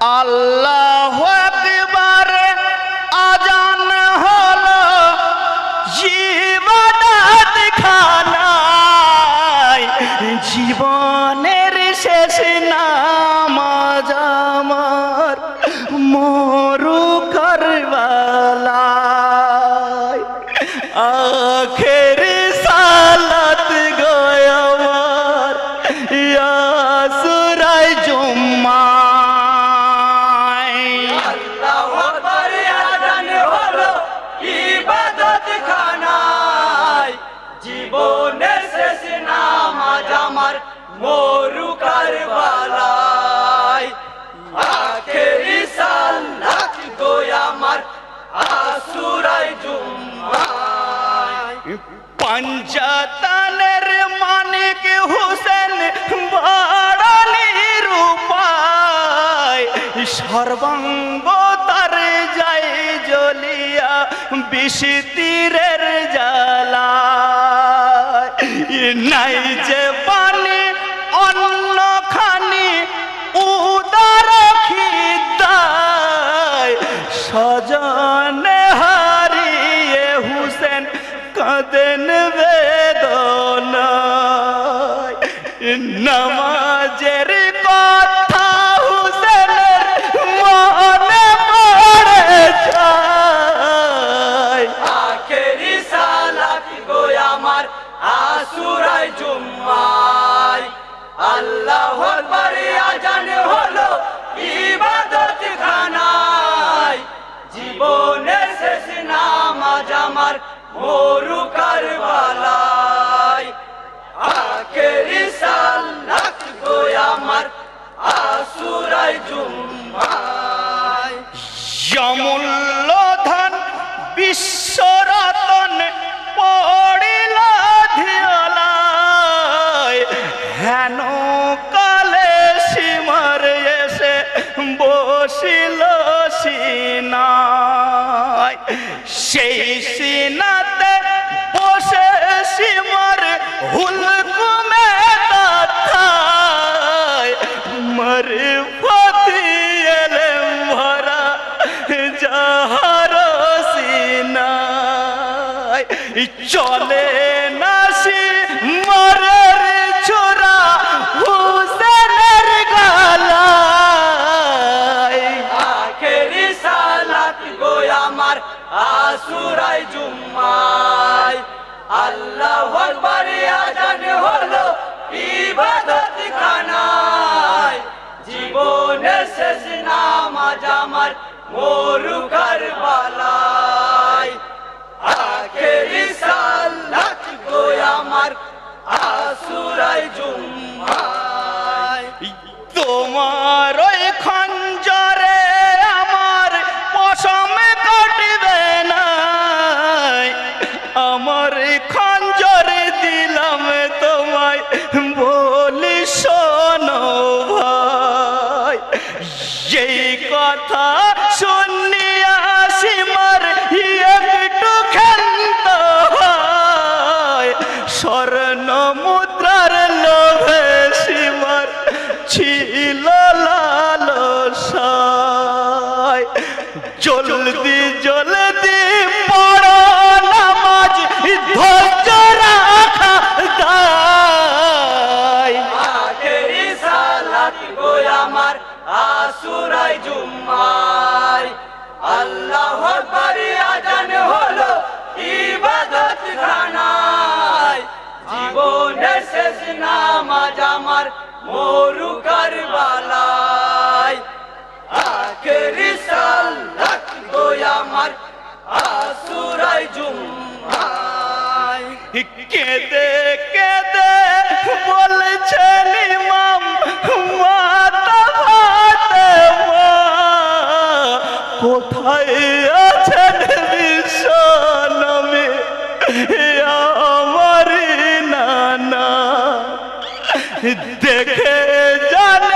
আল্লাহ পঞ্চতনের মানিক হুসেন বাড়ালি রূপায়। সর্বাঙ্গ তার যাই জ্বলিয়া বিষতীরের জ্বালা নাই যে পানি অন্য নামাজের কথা যমূল্য ধন বিশ্বরতন পড়িল হেন কালে সীমার এসে বসিল সিনায়। সেই সিনাতে বসে সীমার হুলকুমে চলে নাসি মরের ছোরা হুসেনের গালায়। আখেরি সালাত গো আমার আসুরাই জুম্মায়। আল্লাহ আকবার আজান হলো ইবাদত খানায়। জীবনের শেষ নামাজ আমার মরু কারবালায়। আমার আসুরাই জুম্মায়। তোমার ওই খঞ্জরে আমার পশম কাটবে না আমার খঞ্জরে দিলাম তোমায়, বলি শোনো ভাই। এই কথা জলদি জুম্মায় কেঁদে কেঁদে বলছেন ইমাম মাতা ফাতেমা কোথায় আছেন বিশ্বনবী আমার নানা। দেখে জানে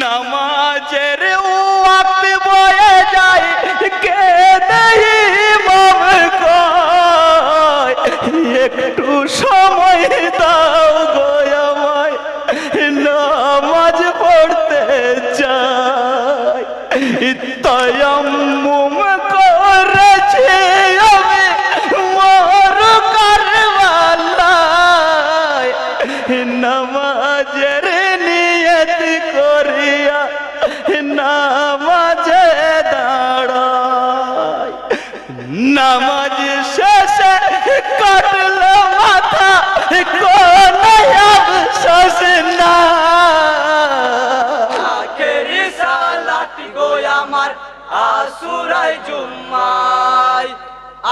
নামাজের ওয়াক্ত বয়ে যায় কে দেই মম একটু সময় দাও গো নামাজ পড়তে চাই। আমি মোর কারবালায়। নামাজের নামাজে দাঁড়ায়। নামাজ শেষে কাটল মাথা কোন আফসোস না আমার আসুরাই জুম্মায়।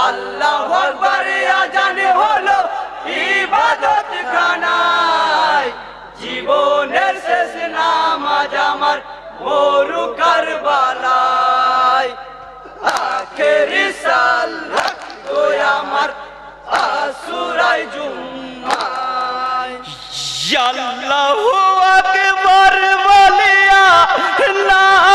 আল্লাহ আকবার আজানে হলো ইবাদত খানায় জীবনের শেষ নামাজ আমার মরু কারবালায়। আখেরি সালাত গো আমার আসুরাই জুম্মায়। আল্লাহু আকবার বলিয়া নামাজে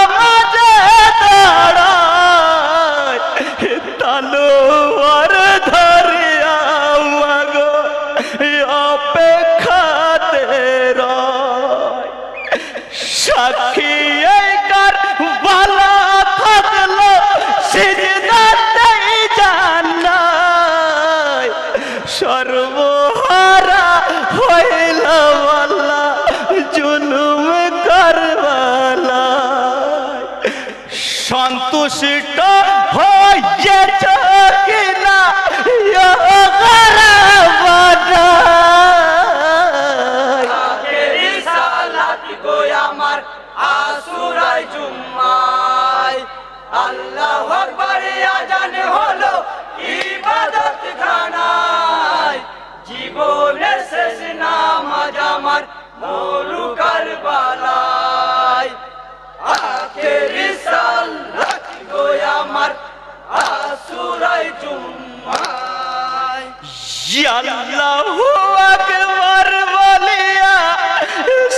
আল্লাহু আকবার বলিয়া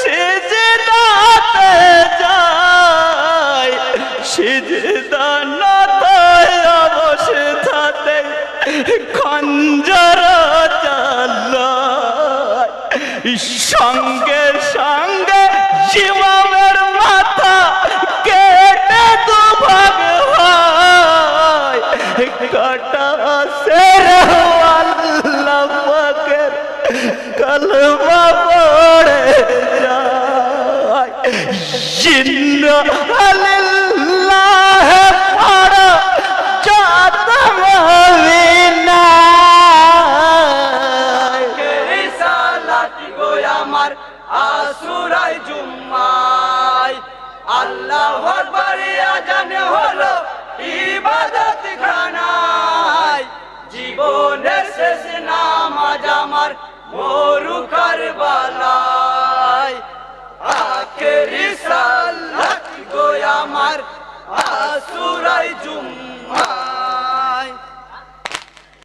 সিজদাতে যায় সিজদানাতে অবস্থাতে খঞ্জর চালায়। সঙ্গে গরু কারবালায় আখেরি সাল্লাত গো আমার